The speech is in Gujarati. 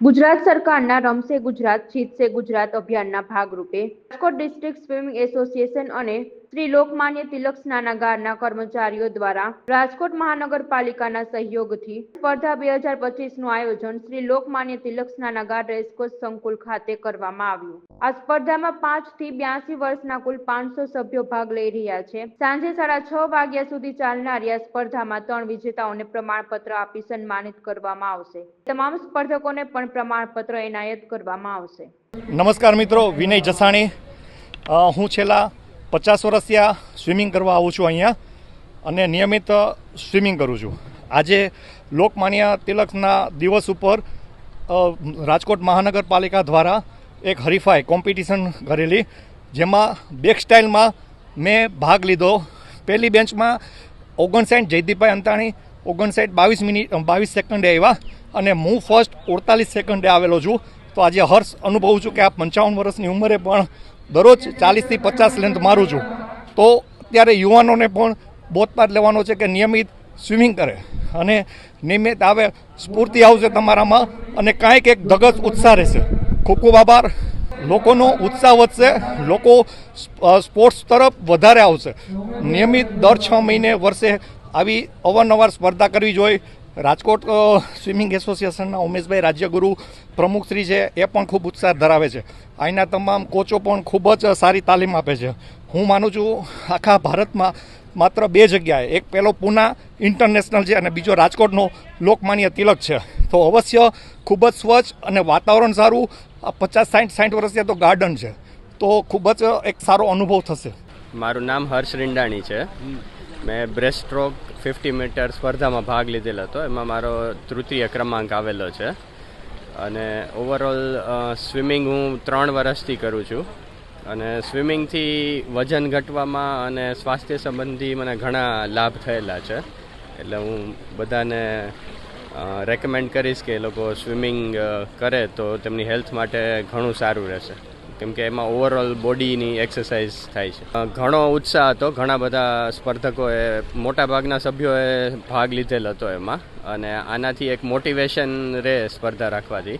ગુજરાત સરકારના રમશે ગુજરાત, જીતશે ગુજરાત અભિયાનના ભાગરૂપે. રાજકોટ ડિસ્ટ્રિક્ટ સ્વિમિંગ એસોસિએશન અને શ્રી લોકમાન્ય તિલક સ્નાનાગારના કર્મચારીઓ દ્વારા રાજકોટ મહાનગરપાલિકાના સહયોગથી સ્પર્ધા બે હજાર પચીસનું આયોજન શ્રી લોકમાન્ય તિલક સ્નાનાગાર રેસકોર્સ સંકુલ ખાતે કરવામાં આવ્યું. આ સ્પર્ધામાં પાંચથી બ્યાસી વર્ષના કુલ પાંચસો સભ્યો ભાગ લઈ રહ્યા છે. સાંજે સાડા છ વાગ્યા સુધી ચાલનારી આ સ્પર્ધામાં ત્રણ વિજેતાઓને પ્રમાણપત્ર આપી સન્માનિત કરવામાં આવશે. તમામ સ્પર્ધકોને પણ પ્રમાણપત્ર એનાયત કરવામાં આવશે. નમસ્કાર મિત્રો, વિનય જસાણી. હું છેલ્લા પચાસ વર્ષથી સ્વિમિંગ કરવા આવું છું અહીંયા અને નિયમિત સ્વિમિંગ કરું છું. આજે લોકમાન્ય તિલકના દિવસ ઉપર રાજકોટ મહાનગરપાલિકા દ્વારા એક હરીફાઈ કોમ્પિટિશન કરેલી, જેમાં બેક સ્ટાઇલમાં મેં ભાગ લીધો. પહેલી બેન્ચમાં ઓગણસાઠ જયદીપભાઈ અંતાણી, ઓગણસાઠ બાવીસ મિનિટ, બાવીસ સેકન્ડે આવ્યા. અને હું ફર્સ્ટ અડતાલીસ સેકન્ડે આવેલો છું. તો આજે હર્ષ અનુભવું છું કે આ પંચાવન વર્ષની ઉંમરે પણ દરરોજ ચાલીસથી પચાસ લેન્થ મારું છું. તો અત્યારે યુવાનોને પણ બોધપાઠ લેવાનો છે કે નિયમિત સ્વિમિંગ કરે. અને નિયમિત આવે સ્ફૂર્તિ આવશે તમારામાં અને કાંઈક એક ધગસ ઉત્સાહ રહેશે. ખૂબ ખૂબ આભાર. લોકોનો ઉત્સાહ વધશે. લોકો સ્પોર્ટ્સ તરફ વધારે આવશે. નિયમિત દર છ મહિને વર્ષે આવી અવારનવાર સ્પર્ધા કરવી જોઈએ. રાજકોટ સ્વિમિંગ એસોસિએશનના ઉમેશભાઈ રાજ્યગુરુ પ્રમુખશ્રી છે એ પણ ખૂબ ઉત્સાહ ધરાવે છે. અહીંના તમામ કોચો પણ ખૂબ જ સારી તાલીમ આપે છે. હું માનું છું આખા ભારતમાં માત્ર બે જગ્યાએ એક પહેલો પુના ઇન્ટરનેશનલ છે અને બીજો રાજકોટનો લોકમાન્ય તિલક છે. તો અવશ્ય ખૂબ જ સ્વચ્છ અને વાતાવરણ સારું પચાસ સાઠ સાઠ વર્ષથી તો ગાર્ડન છે. તો ખૂબ જ એક સારો અનુભવ થશે. મારું નામ હર્ષ રિંડાણી છે. મેં બ્રેસ્ટ સ્ટ્રોક ફિફ્ટી મીટર સ્પર્ધામાં ભાગ લીધેલો હતો. એમાં મારો તૃતીય ક્રમાંક આવેલો છે. અને ઓવરઓલ સ્વિમિંગ હું ત્રણ વર્ષથી કરું છું. અને સ્વિમિંગથી વજન ઘટવામાં અને સ્વાસ્થ્ય સંબંધી મને ઘણા લાભ થયેલા છે. એટલે હું બધાને રેકમેન્ડ કરીશ કે એ લોકો સ્વિમિંગ કરે તો તેમની હેલ્થ માટે ઘણું સારું રહેશે. કેમ કે એમાં ઓવરઓલ બોડીની એક્સરસાઇઝ થાય છે. ઘણો ઉત્સાહ હતો. ઘણા બધા સ્પર્ધકોએ, મોટાભાગના સભ્યોએ ભાગ લીધેલ હતો એમાં. અને આનાથી એક મોટિવેશન રહે સ્પર્ધા રાખવાથી.